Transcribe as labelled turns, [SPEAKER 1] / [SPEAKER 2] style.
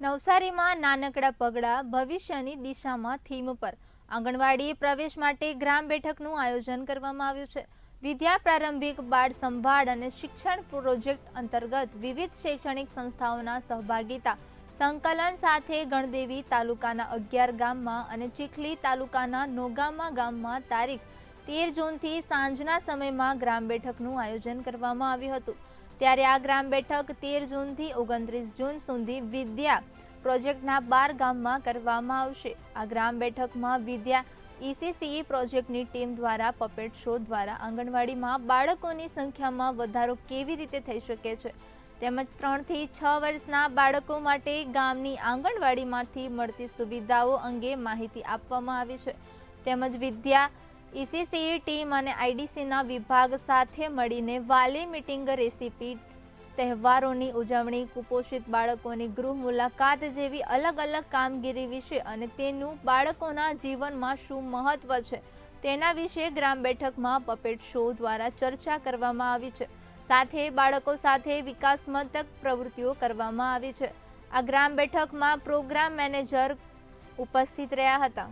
[SPEAKER 1] નવસારીમાં નાનકડા પગડા ભવિષ્યની દિશામાં થીમ પર આંગણવાડી પ્રવેશ માટે ગ્રામ બેઠકનું આયોજન કરવામાં આવ્યું છે. વિદ્યા પ્રારંભિક બાળ સંભાળ અને શિક્ષણ પ્રોજેક્ટ અંતર્ગત વિવિધ શૈક્ષણિક સંસ્થાઓના સહભાગિતા સંકલન સાથે ગણદેવી તાલુકાના અગિયાર ગામમાં અને ચીખલી તાલુકાના નોગામા ગામમાં તારીખ તેર જૂનથી સાંજના સમયમાં ગ્રામ બેઠકનું આયોજન કરવામાં આવ્યું હતું. ત્યારે આ ગ્રામ બેઠક તેર જૂનથી ઓગણત્રીસ જૂન સુધી વિદ્યા પ્રોજેક્ટના બાર ગામમાં કરવામાં આવશે. આ ગ્રામ બેઠકમાં વિદ્યા ઈસીસીઈ પ્રોજેક્ટની ટીમ દ્વારા પપેટ શો દ્વારા આંગણવાડીમાં બાળકોની સંખ્યામાં વધારો કેવી રીતે થઈ શકે છે? તેમજ ત્રણથી છ વર્ષના બાળકો માટે ગામની આંગણવાડીમાંથી મળતી સુવિધાઓ અંગે માહિતી આપવામાં આવી છે. તેમજ વિદ્યા ઈસીસીઈ ટીમ અને આઈડીસીના વિભાગ સાથે મળીને વાલી મિટિંગ રેસીપી તહેવારોની ઉજવણી, કુપોષિત બાળકોની ગૃહ મુલાકાત જેવી અલગ અલગ કામગીરી વિશે અને તેનું બાળકોના જીવનમાં શું મહત્વ છે તેના વિશે ગ્રામ બેઠકમાં પપેટ શો દ્વારા ચર્ચા કરવામાં આવી છે. સાથે બાળકો સાથે વિકાસમતક પ્રવૃત્તિઓ કરવામાં આવી છે. આ ગ્રામ બેઠકમાં પ્રોગ્રામ મેનેજર ઉપસ્થિત રહ્યા હતા.